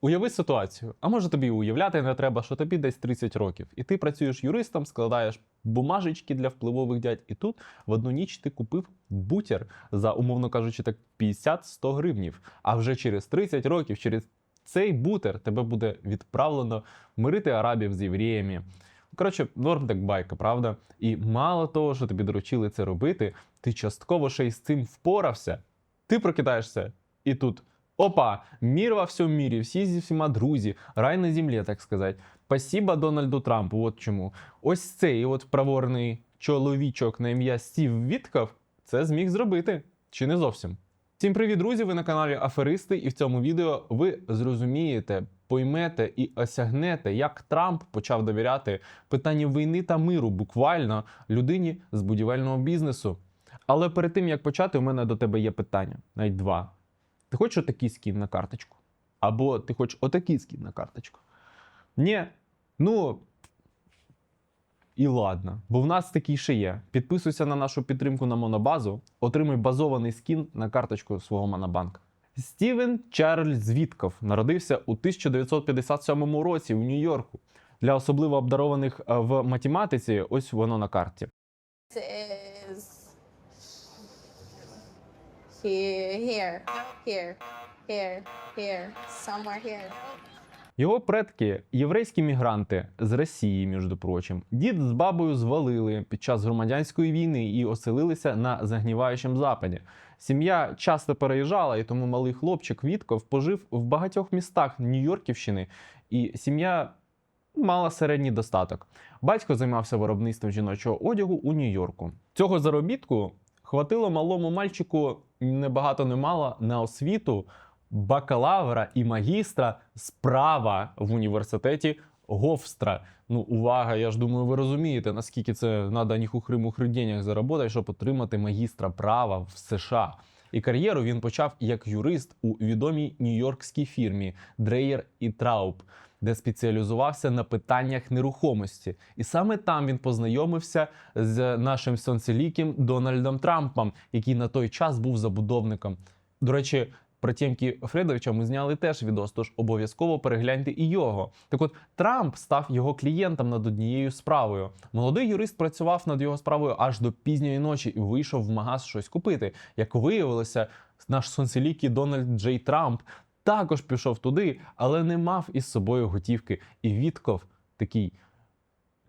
Уяви ситуацію, а може тобі уявляти не треба, що тобі десь 30 років, і ти працюєш юристом, складаєш бумажечки для впливових дядь, і тут в одну ніч ти купив бутер за, умовно кажучи, так 50-100 гривнів. А вже через 30 років, через цей бутер тебе буде відправлено мирити арабів з євреями. Коротше, норм так байка, правда? І мало того, що тобі доручили це робити, ти частково ще й з цим впорався. Ти прокидаєшся, і тут опа, мір во всьому мірі, всі зі всіма друзі, рай на землі, так сказати. Спасіба Дональду Трампу. От чому. Ось цей от праворний чоловічок на ім'я Стів Вітков це зміг зробити. Чи не зовсім? Всім привіт, друзі! Ви на каналі Аферисти, і в цьому відео ви зрозумієте, поймете і осягнете, як Трамп почав довіряти питанню війни та миру буквально людині з будівельного бізнесу. Але перед тим як почати, у мене до тебе є питання, навіть два. Ти хочеш отакий скін на карточку? Або ти хочеш отакий скін на карточку? Ні. Ну. І ладно, бо в нас такий ще є. Підписуйся на нашу підтримку на Монобазу, отримуй базований скін на карточку свого Монобанка. Стівен Чарльз Вітков народився у 1957 році у Нью-Йорку. Для особливо обдарованих е, в математиці, ось воно на карті. is here. Його предки єврейські мігранти з Росії, між прочим. Дід з бабою звалили під час громадянської війни і оселилися на загніваючому западі. Сім'я часто переїжджала, і тому малий хлопчик Вітков пожив в багатьох містах Нью-Йорківщини, і сім'я мала середній достаток. Батько займався виробництвом жіночого одягу у Нью-Йорку. Цього заробітку хватило малому мальчику не багато не мало на освіту бакалавра і магістра з права в університеті Говстра. Ну, увага, я ж думаю, ви розумієте, наскільки це треба ніхухри-мухри денег заробити, щоб отримати магістра права в США. І кар'єру він почав як юрист у відомій нью-йоркській фірмі Dreyer і Трауб, де спеціалізувався на питаннях нерухомості. І саме там він познайомився з нашим сонцеліким Дональдом Трампом, який на той час був забудовником. До речі, про Тємкі Фредовича ми зняли теж відос, тож обов'язково перегляньте і його. Так от Трамп став його клієнтом над однією справою. Молодий юрист працював над його справою аж до пізньої ночі і вийшов в магаз щось купити. Як виявилося, наш сонцелікий Дональд Джей Трамп також пішов туди, але не мав із собою готівки. І Вітков такий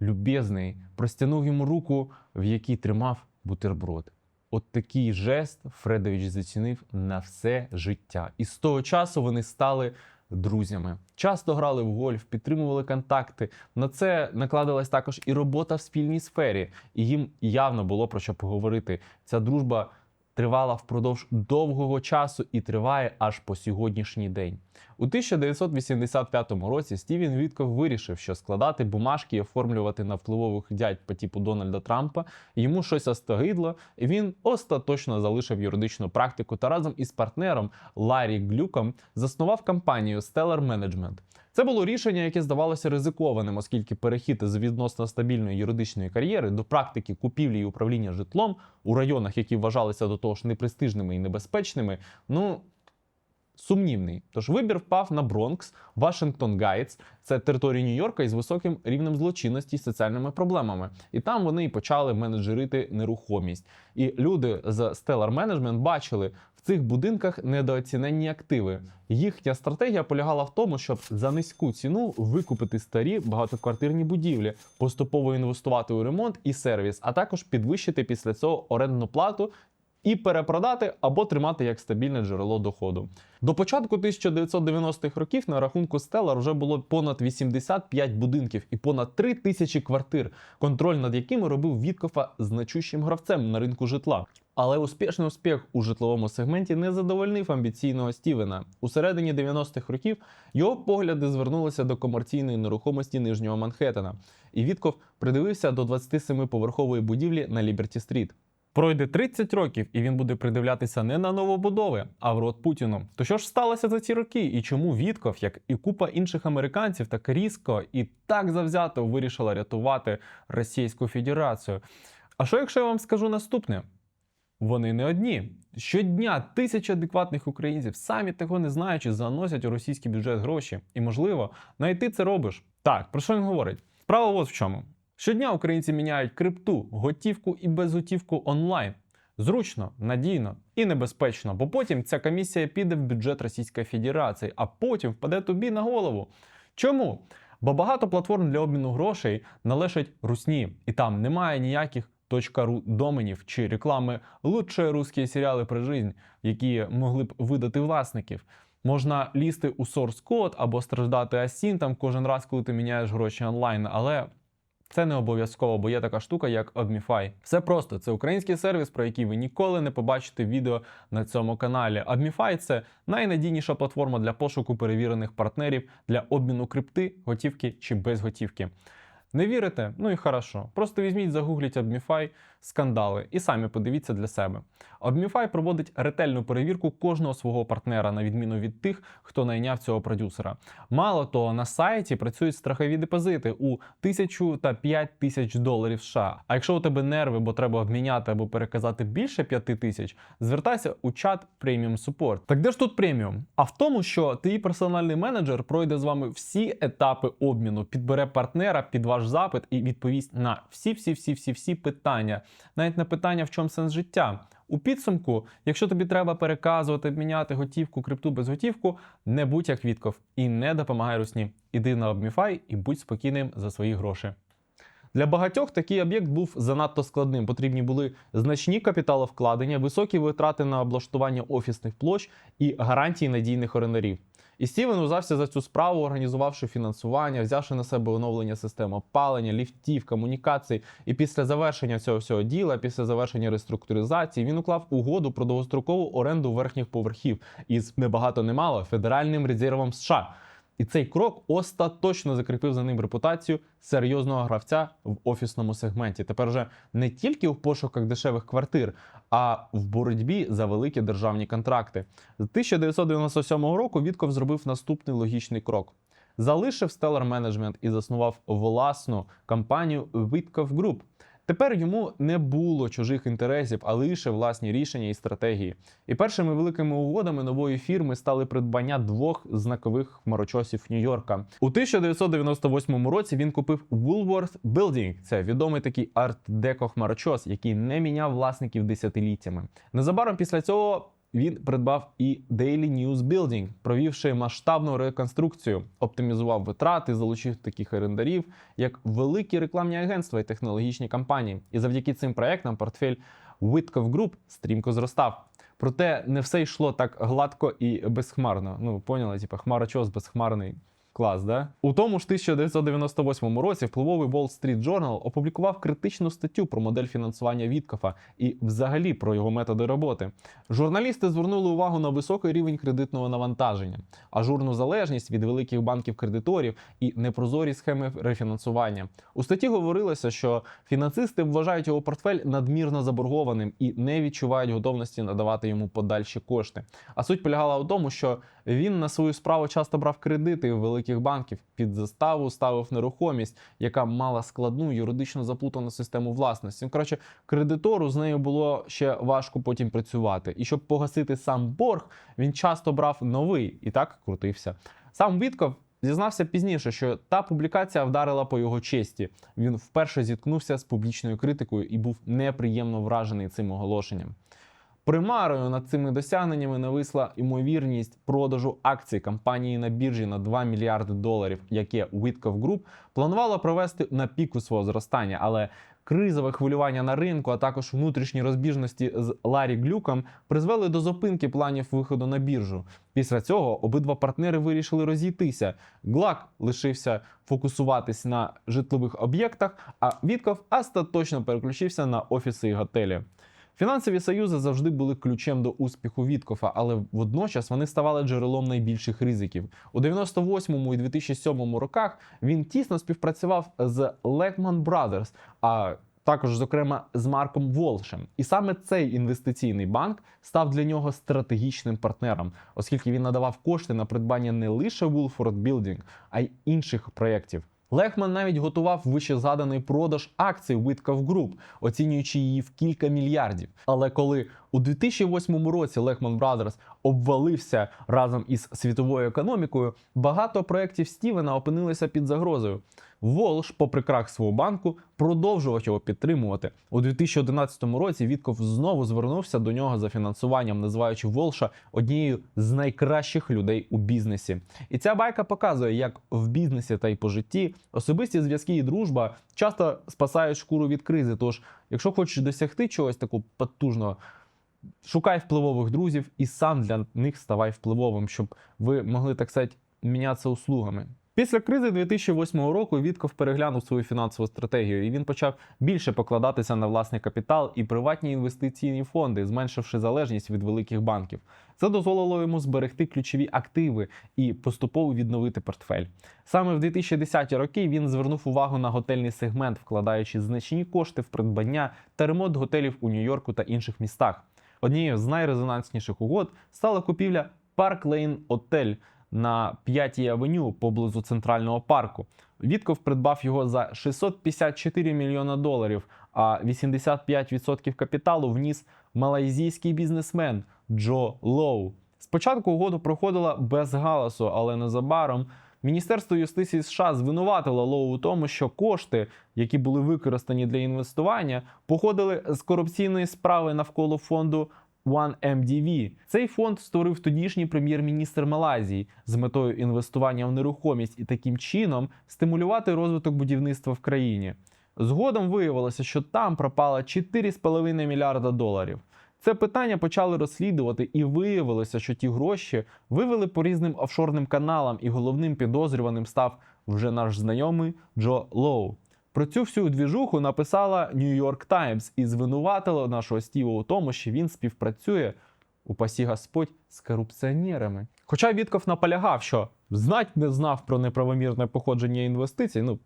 любезний, простягнув йому руку, в якій тримав бутерброд. От такий жест Фредович зацінив на все життя. І з того часу вони стали друзями. Часто грали в гольф, підтримували контакти. На це накладалась також і робота в спільній сфері, і їм явно було про що поговорити. Ця дружба тривала впродовж довгого часу і триває аж по сьогоднішній день. У 1985 році Стівен Вітков вирішив, що складати бумажки і оформлювати на впливових дядь по типу Дональда Трампа йому щось остогидло, і він остаточно залишив юридичну практику та разом із партнером Ларі Глюком заснував компанію Stellar Management. Це було рішення, яке здавалося ризикованим, оскільки перехід з відносно стабільної юридичної кар'єри до практики купівлі і управління житлом у районах, які вважалися до того ж непрестижними і небезпечними, ну сумнівний. Тож вибір впав на Бронкс, Вашингтон Гайтс, це територія Нью-Йорка із високим рівнем злочинності і соціальними проблемами. І там вони і почали менеджерити нерухомість. І люди з Stellar Management бачили в цих будинках недооціненні активи. Їхня стратегія полягала в тому, щоб за низьку ціну викупити старі багатоквартирні будівлі, поступово інвестувати у ремонт і сервіс, а також підвищити після цього орендну плату і перепродати або тримати як стабільне джерело доходу. До початку 1990-х років на рахунку Stellar вже було понад 85 будинків і понад 3 тисячі квартир, контроль над якими робив Віткофа значущим гравцем на ринку житла. Але успішний успіх у житловому сегменті не задовольнив амбіційного Стівена. У середині 90-х років його погляди звернулися до комерційної нерухомості нижнього Манхеттена, і Вітков придивився до 27-поверхової будівлі на Ліберті Стріт. Пройде 30 років, і він буде придивлятися не на новобудови, а в рот Путіну. То що ж сталося за ці роки? І чому Вітков, як і купа інших американців, так різко і так завзято вирішила рятувати Російську Федерацію? А що якщо я вам скажу наступне? Вони не одні. Щодня тисячі адекватних українців, самі того не знаючи, заносять у російський бюджет гроші. І, можливо, навіть ти це робиш. Так, про що він говорить? Справа от в чому. Щодня українці міняють крипту, готівку і безготівку онлайн. Зручно, надійно і небезпечно, бо потім ця комісія піде в бюджет Російської Федерації, а потім впаде тобі на голову. Чому? Бо багато платформ для обміну грошей належать русні, і там немає ніяких .ру доменів чи реклами «Лучшие русські серіали про жизнь, які могли б видати власників. Можна лізти у source код або страждати асін там кожен раз, коли ти міняєш гроші онлайн, але це не обов'язково, бо є така штука, як Admify. Все просто це український сервіс, про який ви ніколи не побачите відео на цьому каналі. Admify – це найнадійніша платформа для пошуку перевірених партнерів для обміну крипти, готівки чи безготівки. Не вірите? Ну і хорошо. Просто візьміть, загугліть Admify скандали і самі подивіться для себе. Admify проводить ретельну перевірку кожного свого партнера, на відміну від тих, хто найняв цього продюсера. Мало того, на сайті працюють страхові депозити у тисячу та п'ять тисяч доларів США. А якщо у тебе нерви, бо треба обміняти або переказати більше п'яти тисяч, звертайся у чат Premium Support. Так де ж тут преміум? А в тому, що твій персональний менеджер пройде з вами всі етапи обміну, підбере партнера під ваш запит і відповість на всі, всі, всі, всі, всі питання, навіть на питання, в чому сенс життя. У підсумку, якщо тобі треба переказувати, обміняти готівку, крипту без готівку, не будь як Вітков і не допомагай русні. Іди на Обміфай і будь спокійним за свої гроші. Для багатьох такий об'єкт був занадто складним. Потрібні були значні капіталовкладення, високі витрати на облаштування офісних площ і гарантії надійних орендарів. І Стівен узався за цю справу, організувавши фінансування, взявши на себе оновлення систем опалення, ліфтів, комунікацій. І після завершення цього всього діла, після завершення реструктуризації, він уклав угоду про довгострокову оренду верхніх поверхів із небагато немало федеральним резервом США. І цей крок остаточно закріпив за ним репутацію серйозного гравця в офісному сегменті. Тепер вже не тільки в пошуках дешевих квартир, а в боротьбі за великі державні контракти. З 1997 року Вітков зробив наступний логічний крок. Залишив Stellar Management і заснував власну компанію Вітков Group. Тепер йому не було чужих інтересів, а лише власні рішення і стратегії. І першими великими угодами нової фірми стали придбання двох знакових хмарочосів Нью-Йорка. У 1998 році він купив Woolworth Building. Це відомий такий арт-деко хмарочос, який не міняв власників десятиліттями. Незабаром після цього. Він придбав і Daily News Building, провівши масштабну реконструкцію, оптимізував витрати, залучив таких орендарів, як великі рекламні агентства і технологічні компанії. І завдяки цим проектам портфель Whitcoff Group стрімко зростав. Проте не все йшло так гладко і безхмарно. Ну, поняли, типу, хмарочос безхмарний. Клас, да? У тому ж 1998 році впливовий Wall Street Journal опублікував критичну статтю про модель фінансування Віткофа і взагалі про його методи роботи. Журналісти звернули увагу на високий рівень кредитного навантаження, ажурну залежність від великих банків-кредиторів і непрозорі схеми рефінансування. У статті говорилося, що фінансисти вважають його портфель надмірно заборгованим і не відчувають готовності надавати йому подальші кошти. А суть полягала у тому, що він на свою справу часто брав кредити у великих банків під заставу, ставив нерухомість, яка мала складну юридично заплутану систему власності. Ну, Коротше, кредитору з нею було ще важко потім працювати. І щоб погасити сам борг, він часто брав новий і так крутився. Сам Вітков зізнався пізніше, що та публікація вдарила по його честі. Він вперше зіткнувся з публічною критикою і був неприємно вражений цим оголошенням. Примарою над цими досягненнями нависла ймовірність продажу акцій компанії на біржі на 2 мільярди доларів, яке Whitcoff Group планувала провести на піку свого зростання, але кризове хвилювання на ринку, а також внутрішні розбіжності з Ларі Глюком призвели до зупинки планів виходу на біржу. Після цього обидва партнери вирішили розійтися. Глак лишився фокусуватись на житлових об'єктах, а Вітков остаточно переключився на офіси і готелі. Фінансові союзи завжди були ключем до успіху Віткофа, але водночас вони ставали джерелом найбільших ризиків. У 98-му і 2007 роках він тісно співпрацював з Lehman Brothers, а також, зокрема, з Марком Волшем. І саме цей інвестиційний банк став для нього стратегічним партнером, оскільки він надавав кошти на придбання не лише Woolford Building, а й інших проєктів. Лехман навіть готував вищезаданий продаж акцій Witkoff Group, оцінюючи її в кілька мільярдів. Але коли У 2008 році Lehman Brothers обвалився разом із світовою економікою. Багато проєктів Стівена опинилися під загрозою. Волш, попри крах свого банку, продовжував його підтримувати. У 2011 році Вітков знову звернувся до нього за фінансуванням, називаючи Волша однією з найкращих людей у бізнесі. І ця байка показує, як в бізнесі та й по житті особисті зв'язки і дружба часто спасають шкуру від кризи. Тож, якщо хочеш досягти чогось такого потужного, шукай впливових друзів і сам для них ставай впливовим, щоб ви могли так сказати, мінятися услугами. Після кризи 2008 року Вітков переглянув свою фінансову стратегію, і він почав більше покладатися на власний капітал і приватні інвестиційні фонди, зменшивши залежність від великих банків. Це дозволило йому зберегти ключові активи і поступово відновити портфель. Саме в 2010 роки він звернув увагу на готельний сегмент, вкладаючи значні кошти в придбання та ремонт готелів у Нью-Йорку та інших містах. Однією з найрезонансніших угод стала купівля Park Lane Hotel на 5-й авеню поблизу центрального парку. Вітков придбав його за 654 мільйона доларів, а 85% капіталу вніс малайзійський бізнесмен Джо Лоу. Спочатку угода проходила без галасу, але незабаром Міністерство юстиції США звинуватило Лоу у тому, що кошти, які були використані для інвестування, походили з корупційної справи навколо фонду OneMDB. Цей фонд створив тодішній прем'єр-міністр Малайзії з метою інвестування в нерухомість і таким чином стимулювати розвиток будівництва в країні. Згодом виявилося, що там пропало 4,5 мільярда доларів. Це питання почали розслідувати, і виявилося, що ті гроші вивели по різним офшорним каналам, і головним підозрюваним став вже наш знайомий Джо Лоу. Про цю всю двіжуху написала New York Times і звинуватила нашого Стіва у тому, що він співпрацює, упасі Господь, з корупціонерами. Хоча Вітков наполягав, що знать не знав про неправомірне походження інвестицій, ну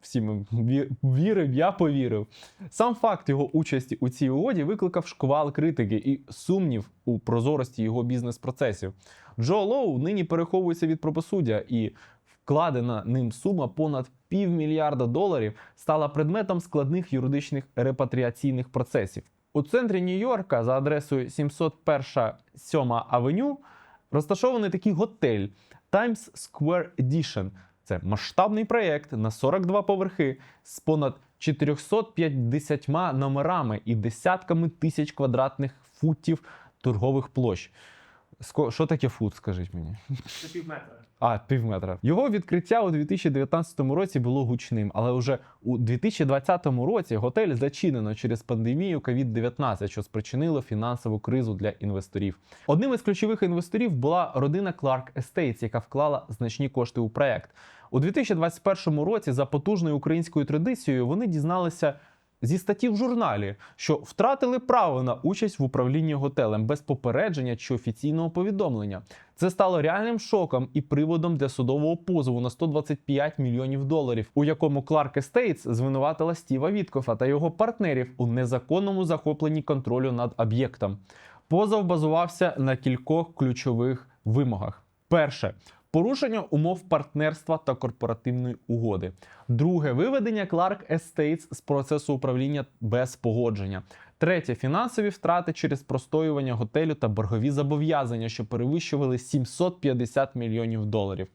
всі ми ві- вірив, я повірив. Сам факт його участі у цій угоді викликав шквал критики і сумнів у прозорості його бізнес-процесів. Джо Лоу нині переховується від правосуддя, і вкладена ним сума понад півмільярда доларів стала предметом складних юридичних репатріаційних процесів. У центрі Нью-Йорка за адресою 701 7 авеню розташований такий готель Times Square Edition. Це масштабний проєкт на 42 поверхи з понад 450 номерами і десятками тисяч квадратних футів торгових площ. Ско- Що таке фут, скажіть мені? Це пів метра. А, пів метра. Його відкриття у 2019 році було гучним, але вже у 2020 році готель зачинено через пандемію COVID-19, що спричинило фінансову кризу для інвесторів. Одним із ключових інвесторів була родина Clark Estates, яка вклала значні кошти у проект. У 2021 році, за потужною українською традицією, вони дізналися. Зі статті в журналі, що втратили право на участь в управлінні готелем без попередження чи офіційного повідомлення. Це стало реальним шоком і приводом для судового позову на 125 мільйонів доларів, у якому Clark Estates звинуватила Стіва Віткофа та його партнерів у незаконному захопленні контролю над об'єктом. Позов базувався на кількох ключових вимогах. Перше порушення умов партнерства та корпоративної угоди. Друге виведення Clark Estates з процесу управління без погодження. Третє фінансові втрати через простоювання готелю та боргові зобов'язання, що перевищували 750 мільйонів доларів.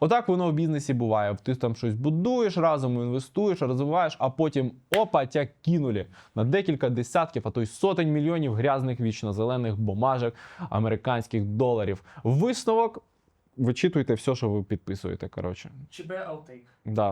Отак воно в бізнесі буває. Ти там щось будуєш, разом інвестуєш, розвиваєш, а потім опа, тя кинули на декілька десятків, а то й сотень мільйонів грязних вічно-зелених бумажок американських доларів. Висновок. Вичитуйте все, що ви підписуєте. Коротше, ЧБ Алтейк. Да.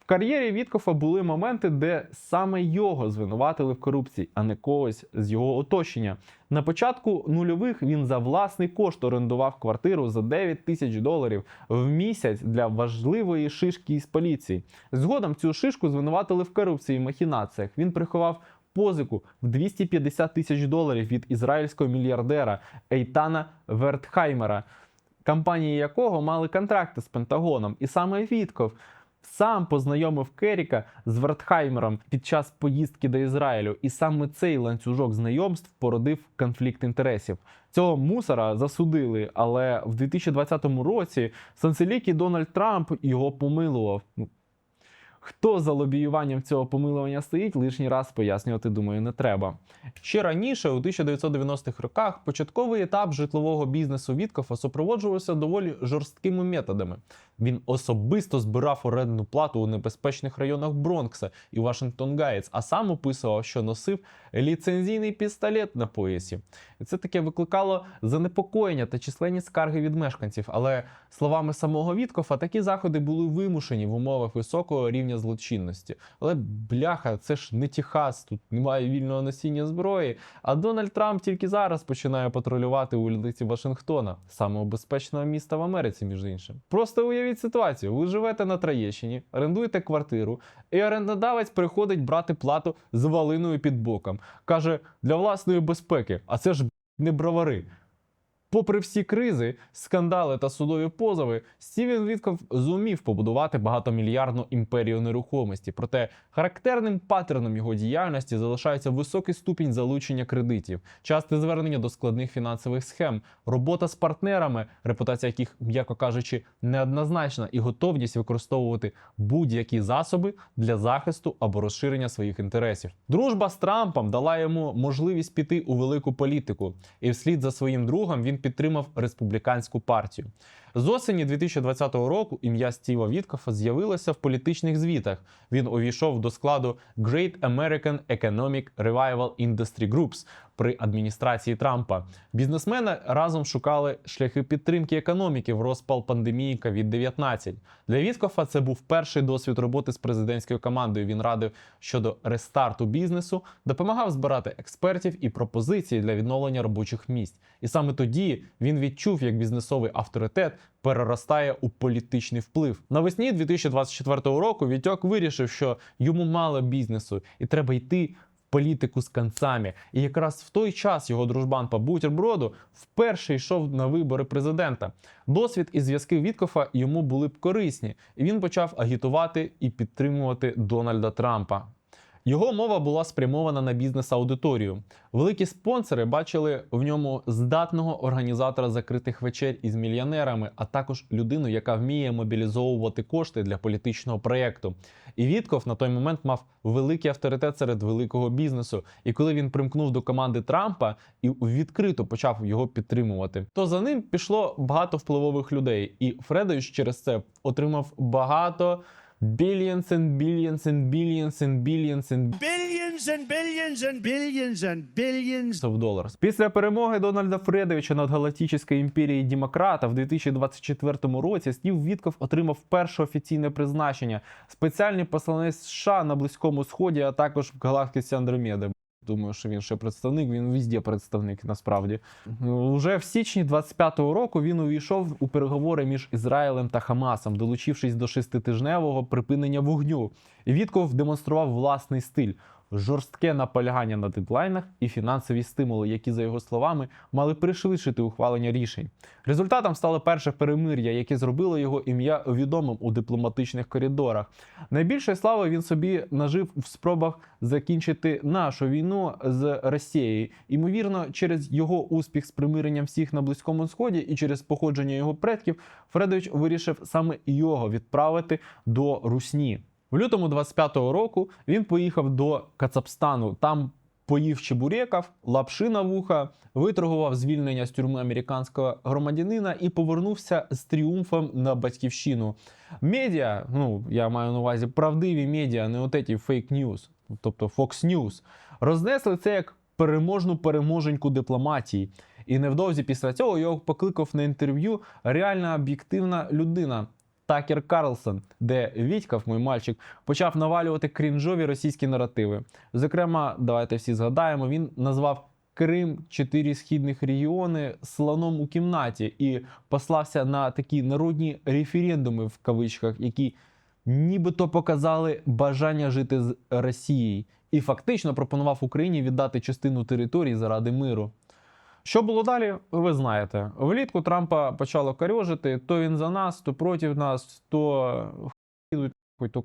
В кар'єрі Віткофа були моменти, де саме його звинуватили в корупції, а не когось з його оточення. На початку нульових він за власний кошт орендував квартиру за 9 тисяч доларів в місяць для важливої шишки із поліції. Згодом цю шишку звинуватили в корупції і махінаціях. Він приховав позику в 250 тисяч доларів від ізраїльського мільярдера Ейтана Вертхаймера компанії якого мали контракти з Пентагоном, і саме Вітков сам познайомив Керіка з Вертхаймером під час поїздки до Ізраїлю, і саме цей ланцюжок знайомств породив конфлікт інтересів. Цього мусора засудили, але в 2020 році Санселікій Дональд Трамп його помилував. Хто за лобіюванням цього помилування стоїть, лишній раз пояснювати, думаю, не треба. Ще раніше, у 1990-х роках, початковий етап житлового бізнесу Віткофа супроводжувався доволі жорсткими методами. Він особисто збирав орендну плату у небезпечних районах Бронкса і Вашингтон Гайтс, а сам описував, що носив ліцензійний пістолет на поясі. Це таке викликало занепокоєння та численні скарги від мешканців. Але словами самого Віткофа, такі заходи були вимушені в умовах високого рівня злочинності. Але бляха, це ж не Техас, тут немає вільного носіння зброї. А Дональд Трамп тільки зараз починає патрулювати вулиці Вашингтона, самого безпечного міста в Америці, між іншим. Просто уявіть ситуацію: ви живете на Троєщині, орендуєте квартиру, і орендодавець приходить брати плату з валиною під боком. Каже, для власної безпеки, а це ж не бровари. Попри всі кризи, скандали та судові позови, Стівен Вітков зумів побудувати багатомільярдну імперію нерухомості. Проте характерним паттерном його діяльності залишається високий ступінь залучення кредитів, часте звернення до складних фінансових схем, робота з партнерами, репутація яких, м'яко кажучи, неоднозначна, і готовність використовувати будь-які засоби для захисту або розширення своїх інтересів. Дружба з Трампом дала йому можливість піти у велику політику, і вслід за своїм другом він підтримав республіканську партію. З осені 2020 року ім'я Стіва Віткофа з'явилося в політичних звітах. Він увійшов до складу Great American Economic Revival Industry Groups при адміністрації Трампа. Бізнесмени разом шукали шляхи підтримки економіки в розпал пандемії COVID-19. Для Віткофа це був перший досвід роботи з президентською командою. Він радив щодо рестарту бізнесу, допомагав збирати експертів і пропозиції для відновлення робочих місць. І саме тоді він відчув, як бізнесовий авторитет переростає у політичний вплив. Навесні 2024 року Вітьок вирішив, що йому мало бізнесу і треба йти політику з концами. І якраз в той час його дружбан по бутерброду вперше йшов на вибори президента. Досвід і зв'язки Віткофа йому були б корисні, і він почав агітувати і підтримувати Дональда Трампа. Його мова була спрямована на бізнес-аудиторію. Великі спонсори бачили в ньому здатного організатора закритих вечер із мільйонерами, а також людину, яка вміє мобілізовувати кошти для політичного проєкту. І Вітков на той момент мав великий авторитет серед великого бізнесу. І коли він примкнув до команди Трампа і відкрито почав його підтримувати, то за ним пішло багато впливових людей. І Фредович через це отримав багато. Billions and billions and billions and billions and billions and billions and billions and billions of доларів. Після перемоги Дональда Фредовича над Галактичною імперією Демократа в 2024 році Стів Вітков отримав перше офіційне призначення спеціальний посланець США на Близькому Сході, а також в галактиці Андромеди. Думаю, що він ще представник, він везде представник насправді. Уже в січні 25-го року він увійшов у переговори між Ізраїлем та Хамасом, долучившись до шеститижневого припинення вогню. І Вітков демонстрував власний стиль. Жорстке наполягання на дедлайнах і фінансові стимули, які, за його словами, мали пришвидшити ухвалення рішень. Результатом стало перше перемир'я, яке зробило його ім'я відомим у дипломатичних коридорах. Найбільшої слави він собі нажив в спробах закінчити нашу війну з Росією. Імовірно, через його успіх з примиренням всіх на Близькому Сході і через походження його предків, Фредович вирішив саме його відправити до Русні. В лютому 25-го року він поїхав до Кацапстану. Там поїв чебуреків, лапши на вуха, виторгував звільнення з тюрми американського громадянина і повернувся з тріумфом на батьківщину. Медіа, ну я маю на увазі правдиві медіа, не отеті фейк ньюс, тобто Fox News, рознесли це як переможну переможеньку дипломатії. І невдовзі після цього його покликав на інтерв'ю реальна об'єктивна людина. Такер Карлсон, де Вітькав, мій мальчик, почав навалювати крінжові російські наративи. Зокрема, давайте всі згадаємо, він назвав Крим, чотири східних регіони слоном у кімнаті і послався на такі народні референдуми в кавичках, які нібито показали бажання жити з Росією, і фактично пропонував Україні віддати частину території заради миру. Що було далі, ви знаєте. Влітку Трампа почало карьожити, то він за нас, то проти нас, то йдуть, то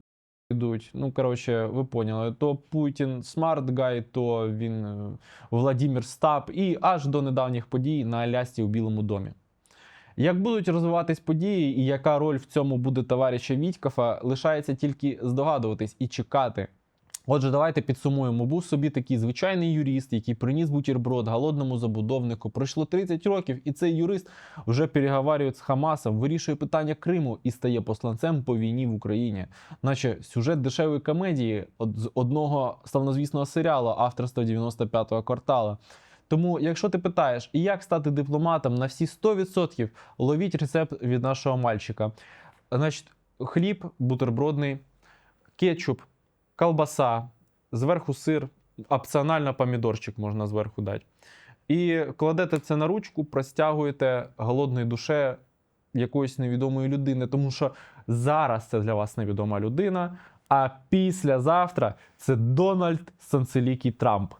йдуть. Ну, коротше, ви поняли, то Путін смарт гай, то він е, Владимир Стап, і аж до недавніх подій на Алясці у Білому домі. Як будуть розвиватись події і яка роль в цьому буде товариша Вітькафа, лишається тільки здогадуватись і чекати. Отже, давайте підсумуємо. Був собі такий звичайний юрист, який приніс бутерброд голодному забудовнику. Пройшло 30 років, і цей юрист вже переговорює з Хамасом, вирішує питання Криму і стає посланцем по війні в Україні. Наче сюжет дешевої комедії з одного славнозвісного серіалу авторства 95-го квартала. Тому, якщо ти питаєш, і як стати дипломатом на всі 100%, ловіть рецепт від нашого мальчика. Значить, хліб бутербродний, кетчуп, колбаса, зверху сир, опціонально помідорчик можна зверху дати. І кладете це на ручку, простягуєте голодної душе якоїсь невідомої людини, тому що зараз це для вас невідома людина, а післязавтра це Дональд Санцелікій Трамп.